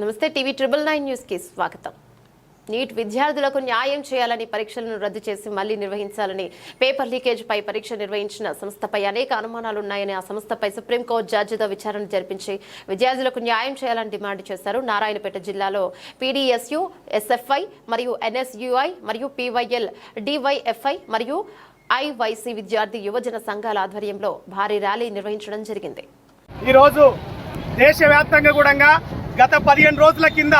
నమస్తే TV triple nine న్యూస్కి స్వాగతం. నీట్ విద్యార్థులకు న్యాయం చేయాలని పరీక్షలను రద్దు చేసి మళ్ళీ నిర్వహించాలని పేపర్ లీకేజ్ పై పరీక్ష నిర్వహించిన సంస్థపై అనేక అనుమానాలు ఉన్నాయని ఆ సంస్థపై సుప్రీంకోర్టు జడ్జితో విచారణ జరిపించి విద్యార్థులకు న్యాయం చేయాలని డిమాండ్ చేశారు. నారాయణపేట జిల్లాలో పీడీఎస్యు ఎస్ఎఫ్ఐ మరియు ఎన్ఎస్యుఐ మరియు పీవైఎల్ డివైఎఫ్ఐ మరియు ఐవైసీ విద్యార్థి యువజన సంఘాల ఆధ్వర్యంలో భారీ ర్యాలీ నిర్వహించడం జరిగింది. ఈరోజు దేశవ్యాప్తంగా కూడా గత పదిహేను రోజుల కింద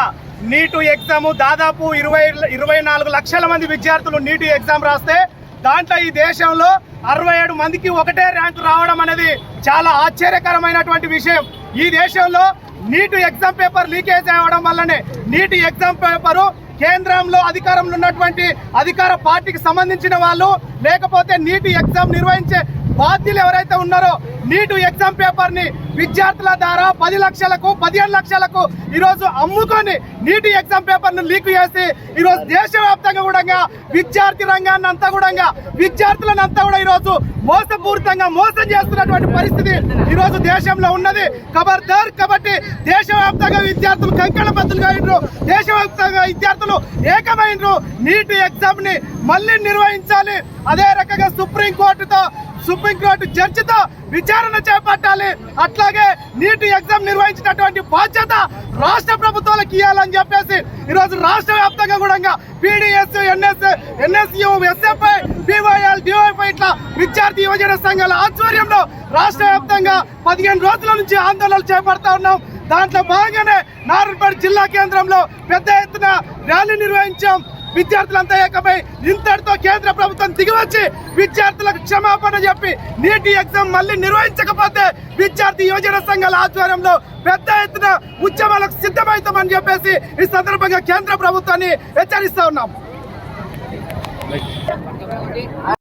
నీటు ఎగ్జామ్ దాదాపు ఇరవై ఇరవై నాలుగు లక్షల మంది విద్యార్థులు నీటు ఎగ్జామ్ రాస్తే దాంట్లో ఈ దేశంలో అరవై ఏడు మందికి ఒకటే ర్యాంకు రావడం అనేది చాలా ఆశ్చర్యకరమైనటువంటి విషయం. ఈ దేశంలో నీటు ఎగ్జామ్ పేపర్ లీకేజ్ అవ్వడం వల్లనే నీటి ఎగ్జామ్ పేపరు కేంద్రంలో అధికారంలో ఉన్నటువంటి అధికార పార్టీకి సంబంధించిన వాళ్ళు లేకపోతే నీటి ఎగ్జామ్ నిర్వహించే బాధ్యులు ఎవరైతే ఉన్నారో నీటు ఎగ్జామ్ పేపర్ని విద్యార్థుల ద్వారా పది లక్షలకు పదిహేను లక్షలకు ఈరోజు అమ్ముకొని నీటి ఎగ్జామ్ పేపర్ను లీక్ చేసి ఈరోజు దేశవ్యాప్తంగా కూడా విద్యార్థి రంగాన్ని అంతా కూడా విద్యార్థులను అంతా కూడా ఈరోజు మోసపూరితంగా మోసం చేస్తున్నటువంటి పరిస్థితి ఈరోజు దేశంలో ఉన్నది. ఖబర్దార్ కాబట్టి దేశవ్యాప్తంగా విద్యార్థులు కంకణ బద్దులుగా అయినరు. దేశవ్యాప్తంగా విద్యార్థులు ఏకమైనరు. నీటి ఎగ్జామ్ని మళ్ళీ నిర్వహించాలి. అదే రకంగా సుప్రీం కోర్టుతో సుప్రీంకోర్టు జడ్జితో విచారణ చేపట్టాలి. అట్లాగే నీటి ఎగ్జామ్ నిర్వహించినటువంటి బాధ్యత రాష్ట్ర ప్రభుత్వాలకు ఇవ్వాలని చెప్పేసి ఈరోజు రాష్ట్ర వ్యాప్తంగా కూడా PDS NS NSU SFI PYL DYFI ఇట్లా విద్యార్థి యువజన సంఘాల ఆధ్వర్యంలో రాష్ట్ర వ్యాప్తంగా పదిహేను రోజుల నుంచి ఆందోళనలు చేపడతా ఉన్నాం. దాంట్లో భాగంగానే నారాయణపేట జిల్లా కేంద్రంలో పెద్ద ఎత్తున ర్యాలీ నిర్వహించాం. విద్యార్థులంతా ఏకమై ఇంతటితో కేంద్ర ప్రభుత్వం దిగివచ్చి విద్యార్థులకు క్షమాపణ చెప్పి నీటి ఎగ్జామ్ మళ్ళీ నిర్వహించకపోతే విద్యార్థి యువజన సంఘాల ఆధ్వర్యంలో పెద్ద ఎత్తున ఉద్యమాలకు సిద్ధమవుతామని చెప్పేసి ఈ సందర్భంగా కేంద్ర ప్రభుత్వాన్ని హెచ్చరిస్తా ఉన్నాం.